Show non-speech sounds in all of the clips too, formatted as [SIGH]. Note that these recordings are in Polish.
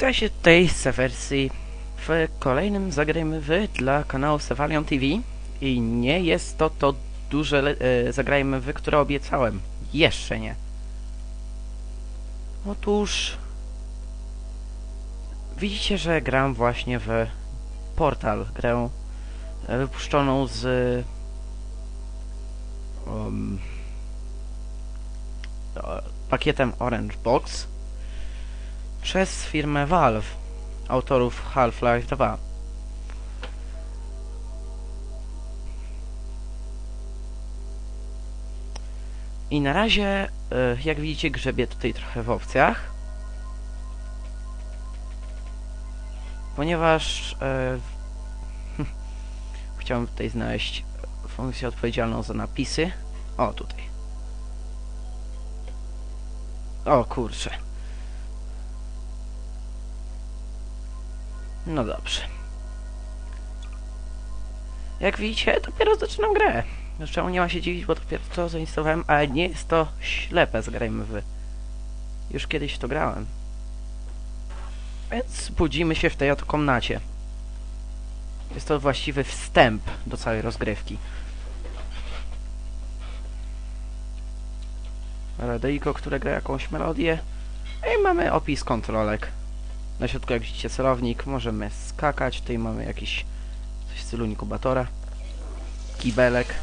Witajcie tutaj z wersji w kolejnym Zagrajmy Wy dla kanału Sevalion TV i nie jest to to duże e, Zagrajmy Wy, które obiecałem. Jeszcze nie. Otóż widzicie, że gram właśnie w Portal, grę e, wypuszczoną z um, pakietem Orange Box przez firmę Valve, autorów Half-Life 2. I na razie, e, jak widzicie, grzebię tutaj trochę w opcjach. Ponieważ e, [LAUGHS] chciałem tutaj znaleźć funkcję odpowiedzialną za napisy. O, tutaj. O, kurczę. No dobrze. Jak widzicie, dopiero zaczynam grę. Zresztą nie ma się dziwić, bo dopiero co zainstalowałem, ale nie jest to ślepe, zagrajmy wy. Już kiedyś w to grałem. Więc budzimy się w tej oto komnacie. Jest to właściwy wstęp do całej rozgrywki. Radyjko, które gra jakąś melodię. I mamy opis kontrolek. Na środku, jak widzicie, celownik. Możemy skakać. Tutaj mamy jakiś coś w stylu inkubatora. Kibelek.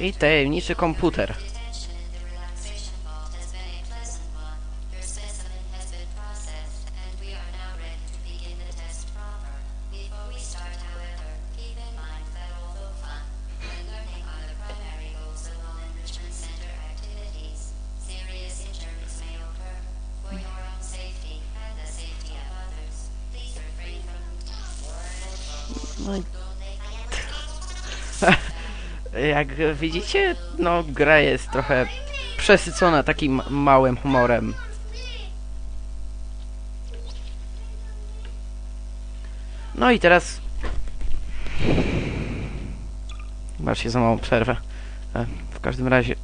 I tajemniczy komputer. No. [LAUGHS] Jak widzicie, no gra jest trochę przesycona takim małym humorem. No i teraz... Zobaczcie, za małą przerwę. E, W każdym razie,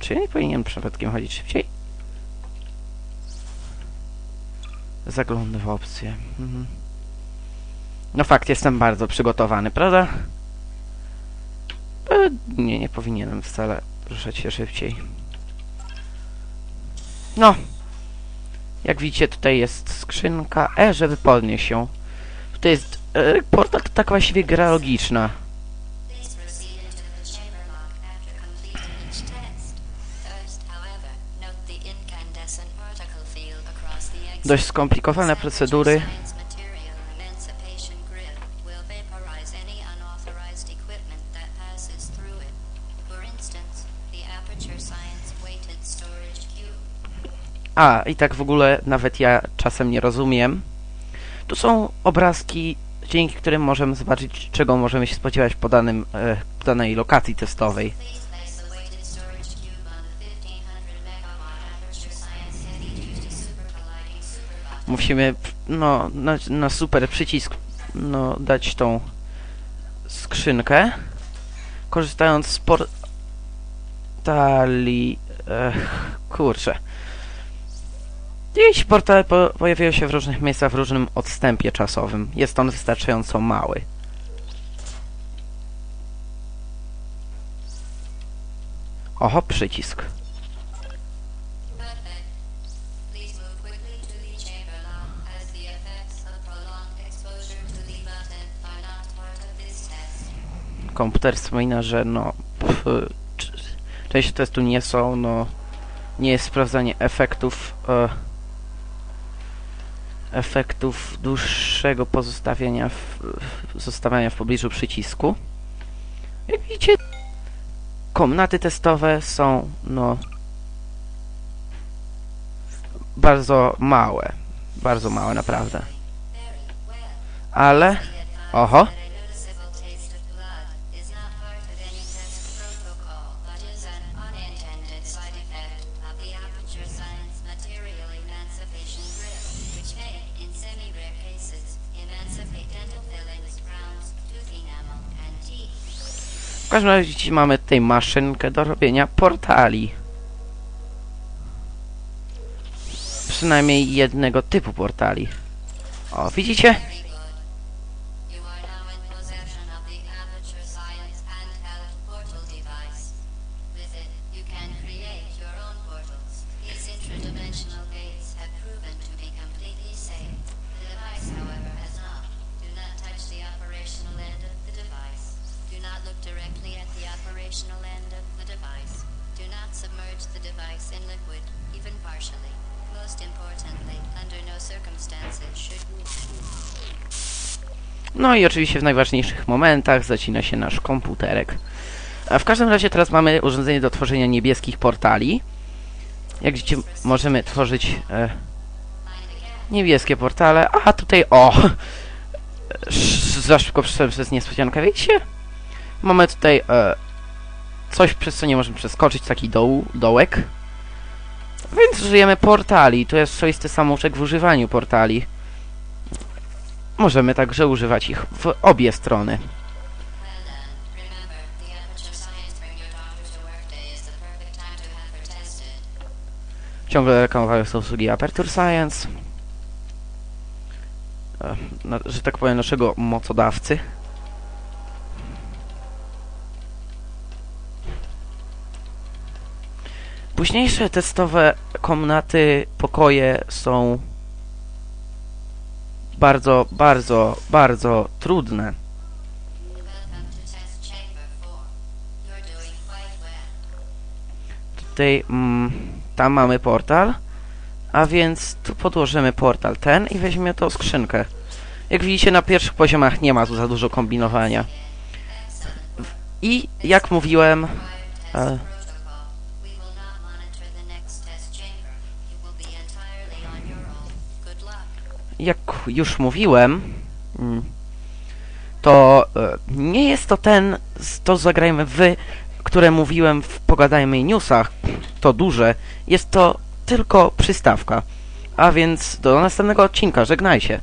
czy ja nie powinienem przypadkiem chodzić szybciej? Zaglądnę w opcję. Mhm. No fakt, jestem bardzo przygotowany, prawda? E, nie, nie powinienem wcale ruszać się szybciej. No. Jak widzicie, tutaj jest skrzynka E, żeby podnieść ją. Tutaj jest... E, portal to tak właściwie gra logiczna. Please proceed into A, i tak w ogóle nawet ja czasem nie rozumiem. Tu są obrazki, dzięki którym możemy zobaczyć, czego możemy się spodziewać po, danym, e, danej lokacji testowej. Please place the weighted storage cube on the 1500 megawatt Aperture Science heavy duty super colliding superbot. Musimy, no, na, na super przycisk, no, dać tą skrzynkę, korzystając z portali, ech, kurczę. Dziś portale po, pojawiają się w różnych miejscach w różnym odstępie czasowym. Jest on wystarczająco mały. Oho, przycisk. Komputer wspomina, że no pf, część testu nie są, no nie jest sprawdzanie efektów e, efektów dłuższego pozostawienia w, zostawiania w pobliżu przycisku. Jak widzicie, komnaty testowe są no bardzo małe, bardzo małe naprawdę. Ale, oho, każdym razie dziś mamy tutaj maszynkę do robienia portali. Przynajmniej jednego typu portali. O, widzicie? No i oczywiście w najważniejszych momentach zacina się nasz komputerek. A w każdym razie teraz mamy urządzenie do tworzenia niebieskich portali. Jak widzicie, możemy tworzyć e, niebieskie portale. A tutaj, o! Za szybko przeszedłem przez niespodziankę, widzicie? Mamy tutaj e, coś, przez co nie możemy przeskoczyć, taki doł, dołek. Więc użyjemy portali. To jest swoisty samouczek w używaniu portali. Możemy także używać ich w obie strony. Ciągle reklamowały są usługi Aperture Science. E, na, że tak powiem, naszego mocodawcy. Późniejsze testowe komnaty, pokoje są bardzo, bardzo, bardzo trudne. Welcome to Test Chamber 4. You're doing quite well. Tutaj, mm, tam mamy portal, a więc tu podłożymy portal ten i weźmiemy tą skrzynkę. Jak widzicie, na pierwszych poziomach nie ma tu za dużo kombinowania. I jak mówiłem, Prior jak już mówiłem, mm, to e, nie jest to ten, to zagrajmy wy, które mówiłem w Pogadajmy Newsach, to duże, jest to tylko przystawka. A więc do następnego odcinka, żegnaj się.